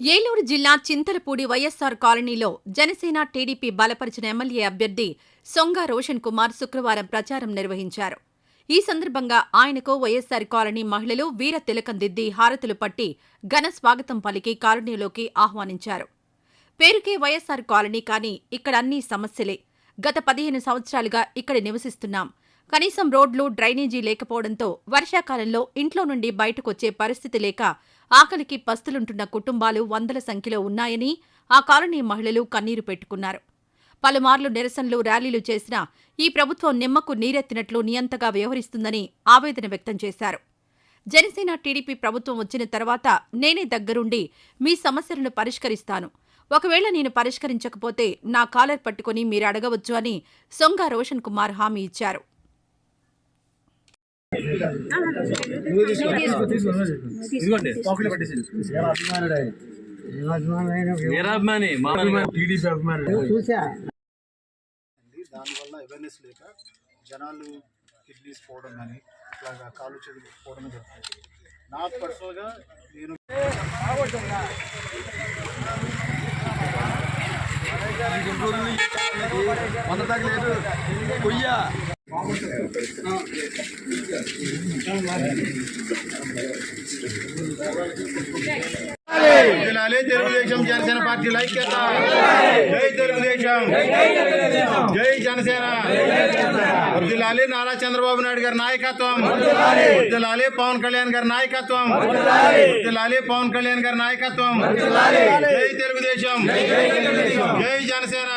ఏలూరు జిల్లా చింతలపూడి వైఎస్సార్ కాలనీలో జనసేన టీడీపీ బలపరిచిన ఎమ్మెల్యే అభ్యర్థి సొంగ రోషన్ కుమార్ శుక్రవారం ప్రచారం నిర్వహించారు. ఈ సందర్భంగా ఆయనకు వైఎస్సార్ కాలనీ మహిళలు వీర తిలకం దిద్ది హారతులు పట్టి ఘన స్వాగతం పలికి కాలనీలోకి ఆహ్వానించారు. పేరుకే వైఎస్సార్ కాలనీ కానీ ఇక్కడ అన్ని సమస్యలే. గత పదిహేను సంవత్సరాలుగా ఇక్కడ నివసిస్తున్నాం. కనీసం రోడ్లు డ్రైనేజీ లేకపోవడంతో వర్షాకాలంలో ఇంట్లో నుండి బయటకొచ్చే పరిస్థితి లేక ఆకలికి పస్తులుంటున్న కుటుంబాలు వందల సంఖ్యలో ఉన్నాయని ఆ కాలనీ మహిళలు కన్నీరు పెట్టుకున్నారు. పలుమార్లు నిరసనలు ర్యాలీలు చేసినా ఈ ప్రభుత్వం నిమ్మకు నీరెత్తినట్లు నియంతగా వ్యవహరిస్తుందని ఆవేదన వ్యక్తం చేశారు. జనసేన టీడీపీ ప్రభుత్వం వచ్చిన తర్వాత నేనే దగ్గరుండి మీ సమస్యలను పరిష్కరిస్తాను. ఒకవేళ నేను పరిష్కరించకపోతే నా కాలర్ పట్టుకుని మీరు అడగవచ్చు అని సొంగ రోషన్ కుమార్ హామీ ఇచ్చారు. టీడీపీ అభిమాని చూసా. దానివల్ల అవేర్నెస్ లేక జనాలు కిడ్నీస్ పోవడం కానీ ఇట్లాగా కాలు చేతులు పోవడం జరుగుతుంది. నాకు పర్సనల్గా నేను వంద తగ్గలేదు కొయ్య. జిల్లాలే తెలుగుదేశం జనసేన పార్టీల ఐక్యత జై తెలుగుదేశం జై జనసేన జిల్లాలే నారా చంద్రబాబు నాయుడు గారి నాయకత్వం జిల్లాలే పవన్ కళ్యాణ్ గారి నాయకత్వం జిల్లాలే పవన్ కళ్యాణ్ గారి నాయకత్వం జై తెలుగుదేశం జై జనసేన